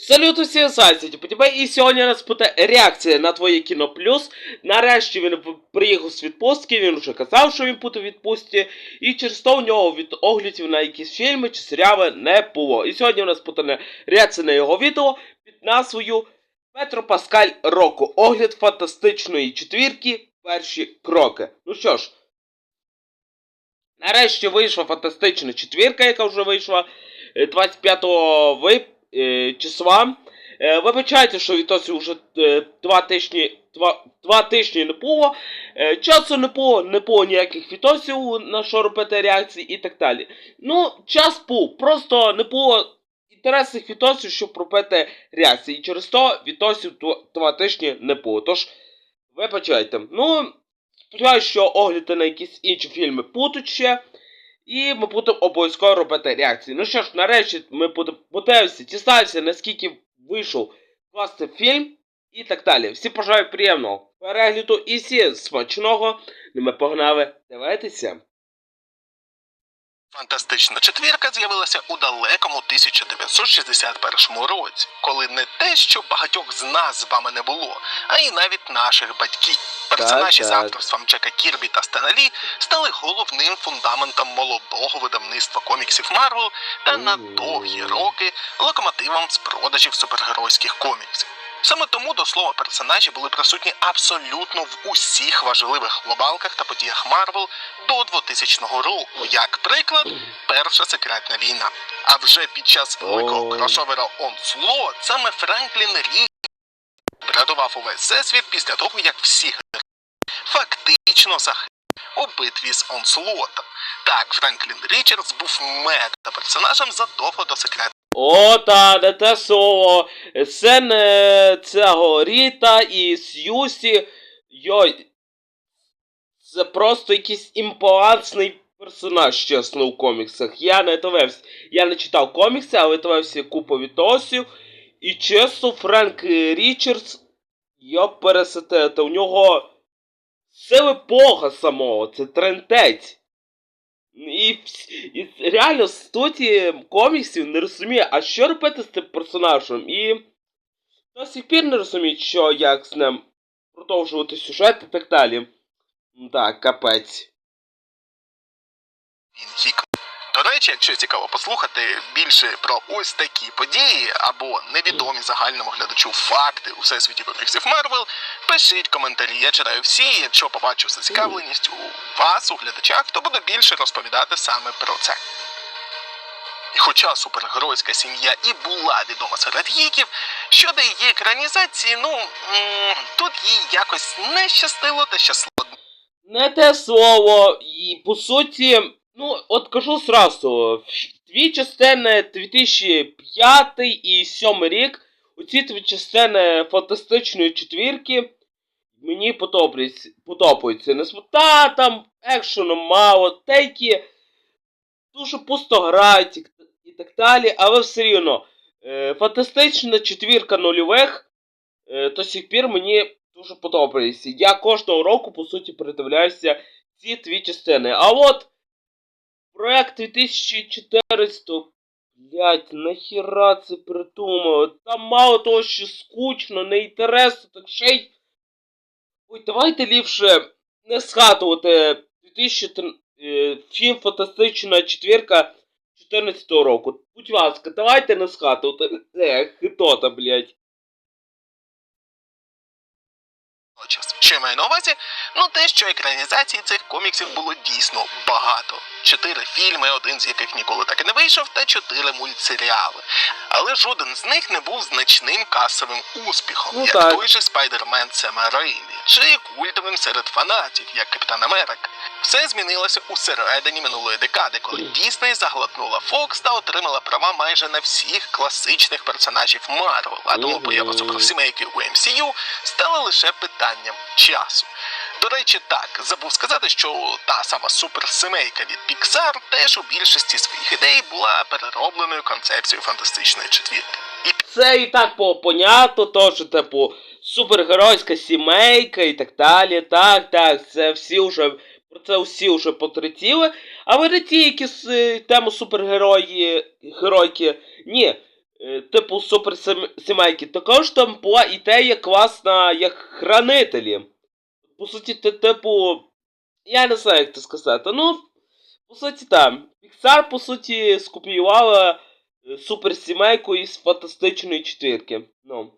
Салют усім сайті, тебе і сьогодні у нас буде реакція на твоє кіно плюс. Нарешті він приїхав з відпустки, він вже казав, що він буде в відпустці, і через то у нього від оглядів на якісь фільми чи серіали не було. І сьогодні у нас буде реакція на його відео під назвою Петро Паскаль Року. Огляд фантастичної четвірки. Перші кроки. Ну що ж, нарешті вийшла фантастична четвірка, яка вже вийшла е, 25 вип... е, числа. Е, Вибачайте, що відосі вже е, два тижні, два, тижні не було. Е, Часу не було, не було ніяких відосів на що робити реакції і так далі. Ну, час був, просто не було інтересних відосів, щоб робити реакції. І через то відосів два тижні не було. Тож, вибачайте. Ну, сподіваюся, що огляди на якісь інші фільми будуть ще. І ми будемо обов'язково робити реакції. Ну що ж, нарешті ми будемо подивитися, дізнатися, наскільки вийшов класний фільм і так далі. Всі бажаю приємного перегляду і всі смачного. Ну ми погнали дивитися. Фантастична четвірка з'явилася у далекому 1961 році, коли не те, що багатьох з нас з вами не було, а й навіть наших батьків. Персонажі з авторством Джека Кірбі та Стена Лі стали головним фундаментом молодого видавництва коміксів Марвел та на довгі роки локомотивом з продажів супергеройських коміксів. Саме тому до слова персонажі були присутні абсолютно в усіх важливих глобалках та подіях Марвел до 2000 року, як приклад, Перша секретна війна. А вже під час великого кросовера Onslaught саме Франклін Рі врятував увесь всесвіт після того, як всіх фактично загинув у битві з Онслотом. Так, Франклін Річардс був мета-персонажем задовго до секретної О, та не те слово. Син е, цього Ріта і Сьюсі. Йой. Це просто якийсь імпалансний персонаж, чесно, у коміксах. Я не дивився. Я не читав комікси, але дивився купу відосів. І чесно, Френк Річардс. Я пересетета. У нього сили Бога самого. Це трендець. І, і реально в студії коміксів не розуміє, а що робити з цим персонажем. І до сих пір не розуміють, що як з ним продовжувати сюжет і так далі. Так, капець. Хік. До речі, якщо цікаво послухати більше про ось такі події або невідомі загальному глядачу факти у всесвіті коміксів Марвел, пишіть коментарі. Я читаю всі. Якщо побачу зацікавленість у вас, у глядачах, то буду більше розповідати саме про це. І хоча супергеройська сім'я і була відома серед гіків, щодо її екранізації, ну тут їй якось не щастило та щасливо Не те слово, і по суті, ну, от кажу сразу, дві частини 2005 і 2007 рік, оці дві частини фантастичної четвірки мені подобаються. подобаються. Несмотря там екшену мало, деякі дуже пусто грають і, і так далі, але все рівно. Е, фантастична четвірка нульових е, до сих пір мені дуже подобається. Я кожного року, по суті, передивляюся ці дві частини. А от проект 2014, блять, нахіра це придумали? Там мало того, що скучно, неінтересно, так ще й. Ой, давайте ліпше не згадувати 2000, е, фільм Фантастична четвірка 14 року. Будь ласка, давайте не згадувати. Ех, хитота, блять. Що я маю на увазі? Ну те, що екранізацій цих коміксів було дійсно багато. Чотири фільми, один з яких ніколи так і не вийшов, та чотири мультсеріали. Але жоден з них не був значним касовим успіхом, Ну як так. той же Спайдермен Сема Реймі, чи культовим серед фанатів, як Капітан Америка. Все змінилося у середині минулої декади, коли Дісней заглотнула Фокс та отримала права майже на всіх класичних персонажів Марвел, а тому поява суперсімейки у MCU стала лише питанням часу. До речі, так, забув сказати, що та сама суперсемейка від Pixar теж у більшості своїх ідей була переробленою концепцією фантастичної четвірки. І Це і так було понятно, то що, типу, супергеройська сімейка і так далі. Так, так, це всі вже. Про це всі вже потретіли. Але не ті, які з тему супергерої геройки. Ні. Е, типу суперсімейки. Також там була ідея класна як хранителі. По суті, ти, типу. Я не знаю, як це сказати. Ну, по суті, там. Pixar, по суті, скопіювала е, суперсімейку із фантастичної четвірки. Ну,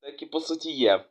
так і по суті є.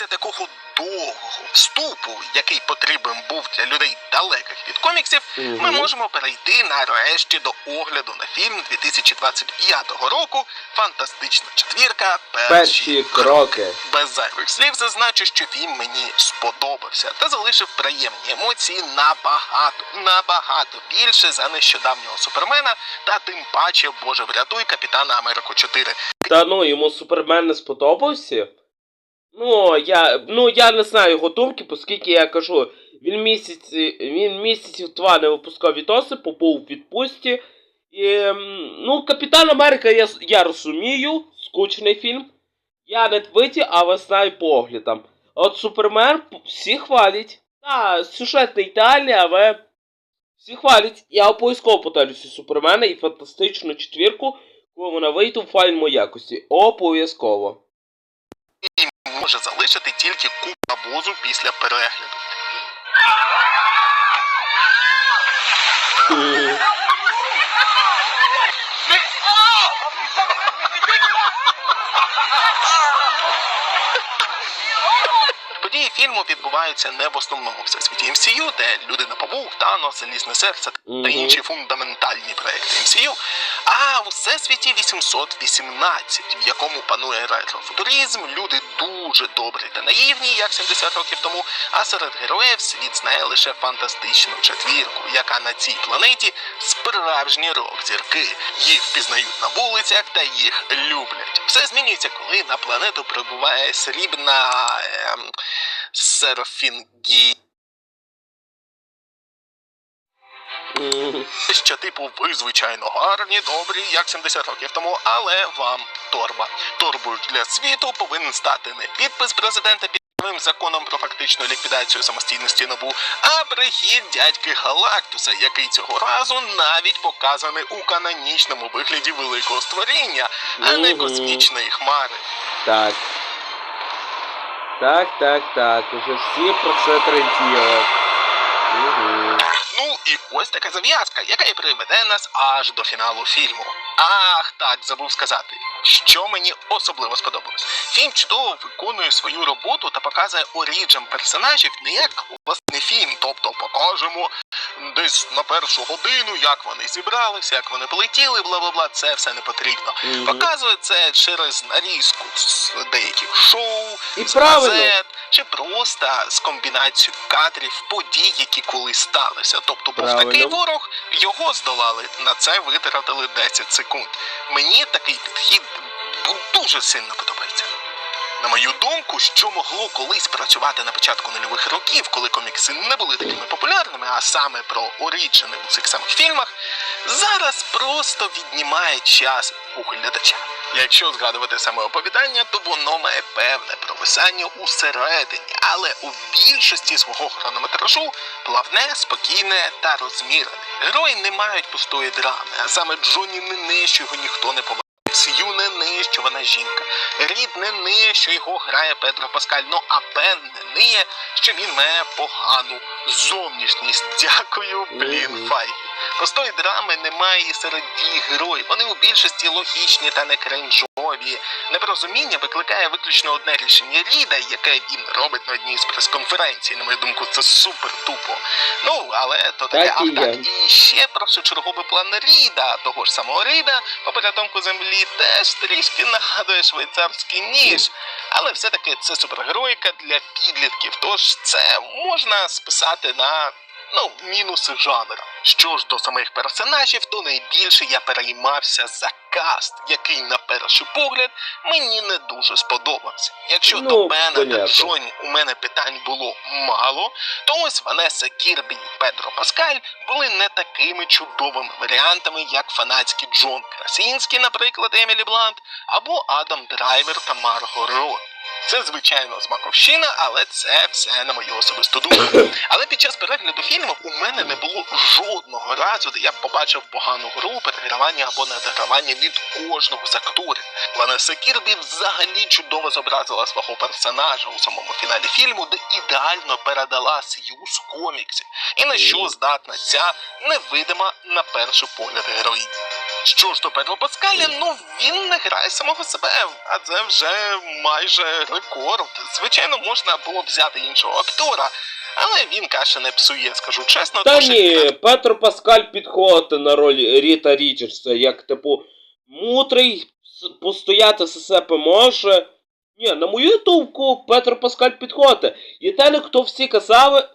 Після такого довгого вступу, який потрібен був для людей далеких від коміксів, ми можемо перейти нарешті до огляду на фільм 2025 року Фантастична четвірка. Перші кроки. Без зайвих слів зазначу, що фільм мені сподобався та залишив приємні емоції набагато, набагато більше за нещодавнього супермена та тим паче Боже врятуй Капітана Америку 4. Та ну, йому Супермен не сподобався. Ну, я, ну, я не знаю його думки, оскільки я кажу, він місяць, він місяців два не випускав відоси, побув в відпустці. І, ну, Капітан Америка я, я розумію, скучний фільм. Я не твиті, але знаю по оглядам. А от Супермен всі хвалять. Та, сюжет не ідеальний, але всі хвалять. Я обов'язково подивлюся Супермена і фантастичну четвірку, коли вона вийде в файному якості. Обов'язково. Може залишити тільки купа возу після перегляду. Події фільму відбуваються не в основному всесвіті MCU, де людина павук, Танос, Залізне серце та інші фундаментальні проекти MCU, а у всесвіті 818, в якому панує ретрофутуризм, люди дуже добрі та наївні, як 70 років тому. А серед героїв світ знає лише фантастичну четвірку, яка на цій планеті справжні рок-зірки. Їх впізнають на вулицях та їх люблять. Все змінюється, коли на планету прибуває срібна ем, Серафінгі. Мгм. Що типу ви звичайно гарні, добрі, як 70 років тому, але вам торба. Торбою для світу повинен стати не підпис президента під новим законом про фактичну ліквідацію самостійності набу, а прихід дядьки Галактуса, який цього разу навіть показаний у канонічному вигляді великого створіння, а не космічної хмари. Так. Так, так, так. Уже всі про це третіли. Угу. Ну і ось така зав'язка, яка і приведе нас аж до фіналу фільму. Ах, так, забув сказати. Що мені особливо сподобалось. Фільм чудово виконує свою роботу та показує оріджем персонажів не як власний фільм, тобто покажемо десь на першу годину, як вони зібралися, як вони полетіли, бла бла бла. Це все не потрібно. Мгм. Показує це через нарізку з деяких шоу, І з правильно. газет, чи просто з комбінацією кадрів подій, які колись сталися. Тобто був Правильно. такий ворог, його здолали. На це витратили 10 секунд. Мені такий підхід ну, дуже сильно подобається. На мою думку, що могло колись працювати на початку нульових років, коли комікси не були такими популярними, а саме про оріджини у цих самих фільмах, зараз просто віднімає час у глядача. Якщо згадувати саме оповідання, то воно має певне провисання усередині, але у більшості свого хронометражу плавне, спокійне та розмірене. Герої не мають пустої драми, а саме Джоні не його ніхто не поважає. Не що вона жінка. Рід не ниє, що його грає Петро Паскаль. Ну а Пен не що він має погану зовнішність. Дякую, блін, Мгм. Простої драми немає і серед дій героїв. Вони у більшості логічні та не кринжові. Непорозуміння викликає виключно одне рішення Ріда, яке він робить на одній з прес-конференцій. На мою думку, це супер тупо. Ну, але то таке Так і а так. І ще першочерговий план Ріда, того ж самого Ріда, по порятунку землі теж трішки нагадує швейцарський ніж. Але все-таки це супергероїка для підлітків, тож це можна списати на ну, мінуси жанру. Що ж до самих персонажів, то найбільше я переймався за каст, який на перший погляд мені не дуже сподобався. Якщо Ну, до Бена та. Джоні у мене питань було мало, то ось Ванеса Кірбі і Педро Паскаль були не такими чудовими варіантами, як фанатський Джон Красінський, наприклад, Емілі Блант, або Адам Драйвер та Марго Робі. Це звичайно смаковщина, але це все на мою особисту думку. Але під час перегляду фільму у мене не було жодного разу, де я б побачив погану гру, перегравання або недогравання від кожного з акторів. Ванеса Кірбі взагалі чудово зобразила свого персонажа у самому фіналі фільму, де ідеально передала сюз коміксів. І на що здатна ця невидима на перший погляд героїня. Що ж до Педро Паскаля, ну він не грає самого себе, а це вже майже рекорд. Звичайно, можна було б взяти іншого актора, але він каже не псує, скажу чесно. Та ні, Петро Паскаль підходить на роль Ріта Річардса, як типу мудрий, постояти за себе може. Ні, на мою думку, Петро Паскаль підходить. І те, хто всі казали,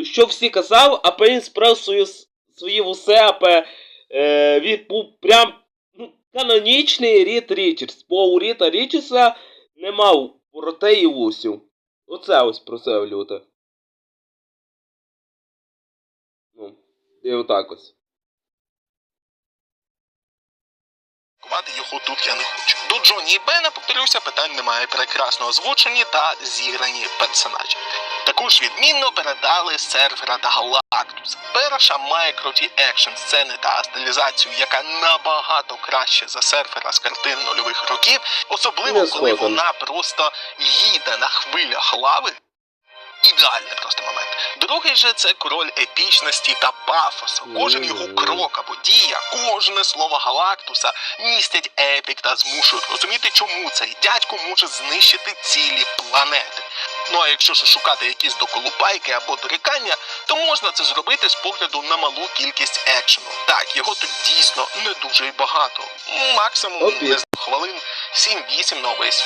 е, що всі казали, аби він справив свою, с- свої вусе, аби е, він був прям ну, канонічний Ріт Річардс. Бо у Ріта Річардса не мав проте і вусів. Оце ось про це люте. Ну, і отак ось. Кувати його тут я не хочу. До Джоні Бена, повторюся, питань немає. Прекрасно озвучені та зіграні персонажі. Також відмінно передали сервера та Галактус. Перша має круті екшн сцени та стилізацію, яка набагато краще за серфера з картин нульових років, особливо коли вона просто їде на хвилях лави. Ідеальний просто момент. Другий же це король епічності та пафосу. Кожен його крок або дія, кожне слово Галактуса містять епік та змушують розуміти, чому цей дядько може знищити цілі планети. Ну а якщо ж шукати якісь доколупайки або дорікання, то можна це зробити з погляду на малу кількість екшену. Так, його тут дійсно не дуже й багато. Максимум не хвилин 7-8 на весь.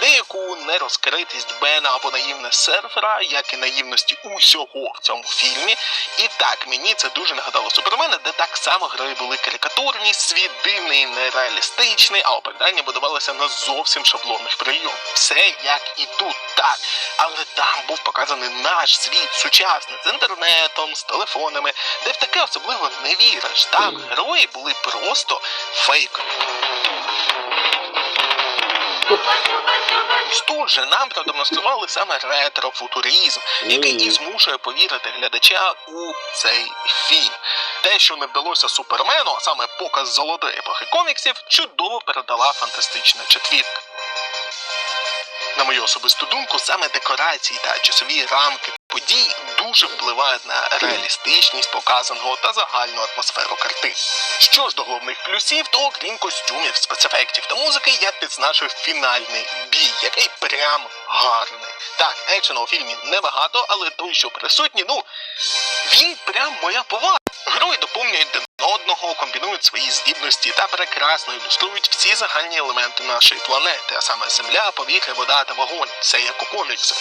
Деяку нерозкритість Бена або наївне серфера, як і наївності усього в цьому фільмі. І так, мені це дуже нагадало Супермена, де так само герої були карикатурні, світ дивний, нереалістичний, а оправдання будувалося на зовсім шаблонних прийомах. Все як і тут, так. Але там був показаний наш світ сучасний з інтернетом, з телефонами, де в таке особливо не віриш. Там герої були просто фейкові. Тут же нам продемонстрували саме ретро-футуризм, який і змушує повірити глядача у цей фільм. Те, що не вдалося супермену, а саме показ золотої епохи коміксів, чудово передала фантастична четвірка. На мою особисту думку, саме декорації та часові рамки подій дуже впливають на реалістичність показаного та загальну атмосферу картин. Що ж до головних плюсів, то окрім костюмів, спецефектів та музики, я підзначив фінальний бій, який прям гарний. Так, екшену у фільмі небагато, але той, що присутній, ну він прям моя повага. Герої доповнюють один одного, комбінують свої здібності та прекрасно ілюструють всі загальні елементи нашої планети, а саме земля, повітря, вода та вогонь. Все як у коміксах.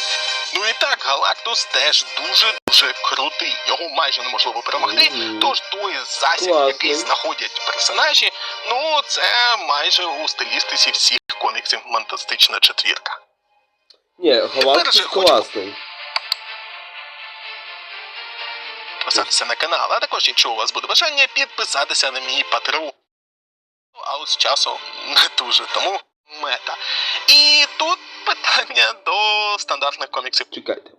Ну і так, Галактус теж дуже дуже крутий. Його майже неможливо перемогти. Тож той засіб, який знаходять персонажі, ну це майже у стилістиці всіх коміксів фантастична четвірка. Ні, Галактус класний. Підписатися на канал, а також, якщо у вас буде бажання, підписатися на мій патрон. А от з часу не дуже, тому мета. І тут питання до стандартних коміксів Чекайте.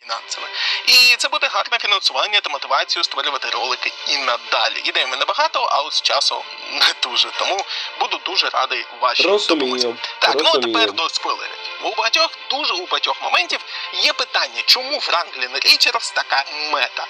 фінансами. Це буде гарне фінансування та мотивацію створювати ролики і надалі. Ідей мене багато, а з часу не дуже. Тому буду дуже радий вашій допомозі. Розумію. Так, ну а тепер до спойлерів. У багатьох, дуже у багатьох моментів є питання, чому Франклін Річардс така мета.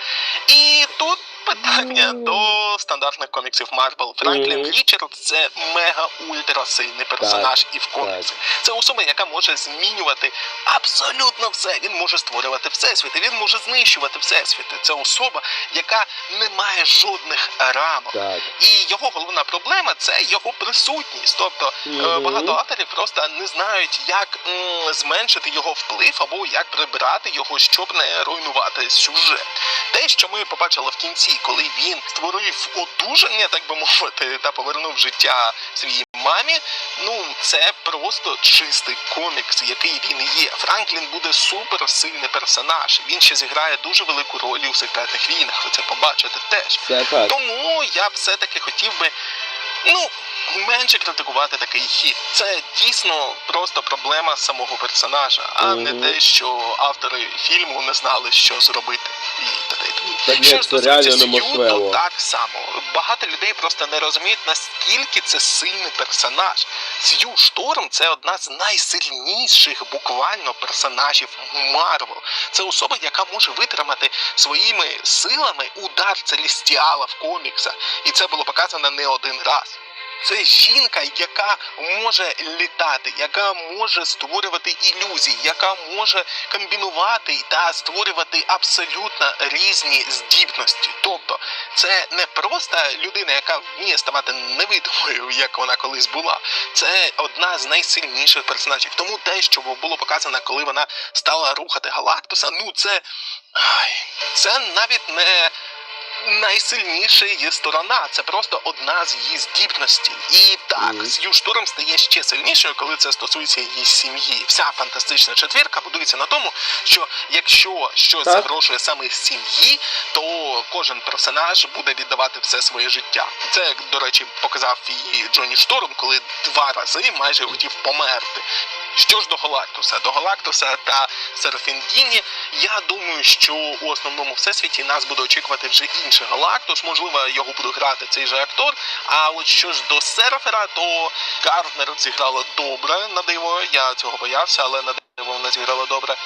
І тут питання Ну. до стандартних коміксів Марвел. Франклін Мгм. Річардс це мега ультра сильний персонаж і в коміксах. Це особа, яка може змінювати абсолютно все. Він може створювати всесвіти, він може знищувати всесвіти. Це особа, яка не має жодних рамок. Так. І його головна проблема це його присутність. Тобто Мгм. багато авторів просто не знають, як м, зменшити його вплив або як прибирати його, щоб не руйнувати сюжет. Те, що ми побачили в кінці, коли він створив одужання, так би мовити, та повернув життя своїй мамі. Ну це просто чистий комікс, який він і є. Франклін буде суперсильний персонаж. Він ще зіграє дуже велику роль у секретних війнах. Ви це побачите теж. Тому я все-таки хотів би, ну, менше критикувати такий хід. Це дійсно просто проблема самого персонажа, а не те, що автори фільму не знали, що зробити. І т.д. і Та Що стосується реально Сью, то так само. Багато людей просто не розуміють, наскільки це сильний персонаж. Сью Шторм це одна з найсильніших буквально персонажів Марвел. Це особа, яка може витримати своїми силами удар Целестіала в коміксах. І це було показано не один раз. Це жінка, яка може літати, яка може створювати ілюзії, яка може комбінувати та створювати абсолютно різні здібності. Тобто, це не просто людина, яка вміє ставати невидимою, як вона колись була. Це одна з найсильніших персонажів. Тому те, що було показано, коли вона стала рухати Галактуса, ну це. Ай, це навіть не найсильніша її сторона. Це просто одна з її здібностей. І так, Мгм. Сью стає ще сильнішою, коли це стосується її сім'ї. Вся фантастична четвірка будується на тому, що якщо щось Так. загрожує саме сім'ї, то кожен персонаж буде віддавати все своє життя. Це, як, до речі, показав і Джонні Шторм, коли два рази майже хотів померти. Що ж до Галактуса? До Галактуса та Серфіндіні, я думаю, що у основному всесвіті нас буде очікувати вже інший Галактус. Можливо, його буде грати цей же актор. А от що ж до Серфера, то Гарднер зіграла добре на диво. Я цього боявся, але на диво вона зіграла добре.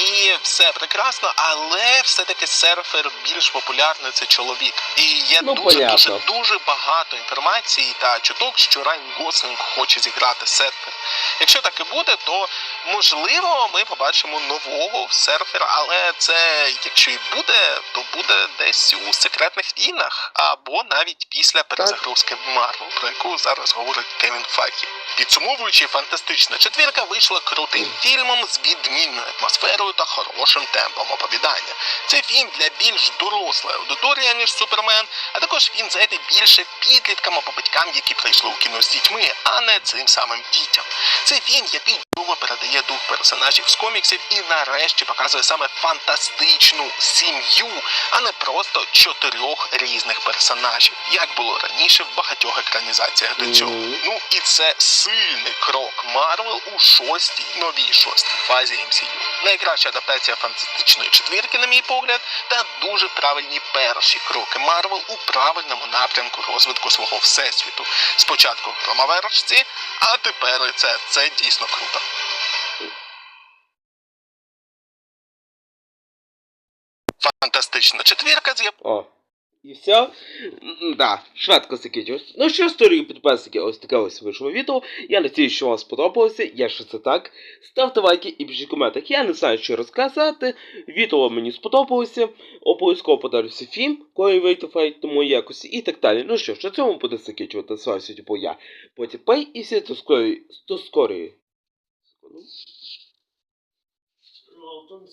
І все прекрасно, але все-таки серфер більш популярний це чоловік. І є Ну, дуже дуже понятно. дуже багато інформації та чуток, що Райан Гослінг хоче зіграти серфер. Якщо так і буде, то можливо ми побачимо нового серфера, але це якщо і буде, то буде десь у секретних війнах, або навіть після перезагрузки Марвел, про яку зараз говорить Кевін Файгі. Підсумовуючи, фантастична четвірка вийшла крутим фільмом з відмінною атмосферою та хорошим темпом оповідання. Це фільм для більш дорослої аудиторії, ніж Супермен, а також він зайде більше підліткам або батькам, які прийшли у кіно з дітьми, а не цим самим дітям. Це фільм, який чудово передає дух персонажів з коміксів і нарешті показує саме фантастичну сім'ю, а не просто чотирьох різних персонажів, як було раніше в багатьох екранізаціях до цього. Мгм. Ну і це сильний крок Марвел у шостій новій шостій фазі MCU. Найкраща адаптація фантастичної четвірки, на мій погляд, та дуже правильні перші кроки Марвел у правильному напрямку розвитку свого всесвіту. Спочатку в громовершці, а тепер це, це дійсно круто. Фантастична четвірка з О. І все. Да, швидко закінчилось. Ну що дорогі підписники, ось таке ось вийшло відео. Я надіюсь, що вам сподобалося. Якщо це так, ставте лайки і пишіть коментарі. Я не знаю, що розказати. Відео мені сподобалося. Обов'язково подивлюся фільм, коли вийде файт тому якості і так далі. Ну що ж, на цьому буде закінчувати з вами сьогодні був я. Потім пей і всі до скорої. До скорої. Секунду.